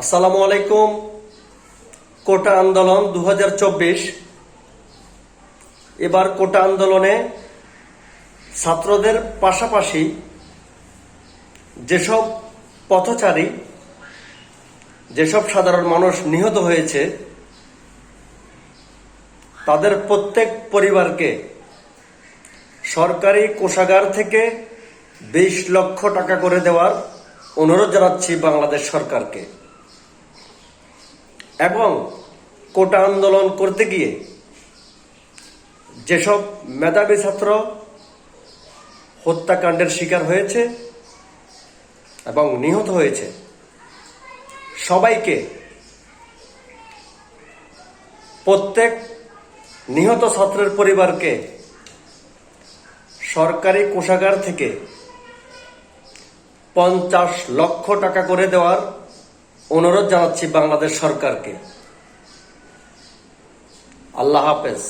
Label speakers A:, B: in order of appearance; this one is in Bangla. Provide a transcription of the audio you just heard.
A: আসসালামু আলাইকুম। কোটা আন্দোলন দু হাজার চব্বিশ। এবার কোটা আন্দোলনে ছাত্রদের পাশাপাশি যেসব পথচারী, যেসব সাধারণ মানুষ নিহত হয়েছে, তাদের প্রত্যেক পরিবারকে সরকারি কোষাগার থেকে বিশ লক্ষ টাকা করে দেওয়ার অনুরোধ জানাচ্ছি বাংলাদেশ সরকারকে। এবং কোটা আন্দোলন করতে গিয়ে যেসব মেধাবী ছাত্র হত্যাকাণ্ডের শিকার হয়েছে এবং নিহত হয়েছে, সবাইকে প্রত্যেক নিহত ছাত্রের পরিবারকে সরকারি কোষাগার থেকে পঞ্চাশ লক্ষ টাকা করে দেওয়ার অনুরোধ জানাচ্ছি বাংলাদেশ সরকারকে। আল্লাহ হাফেজ।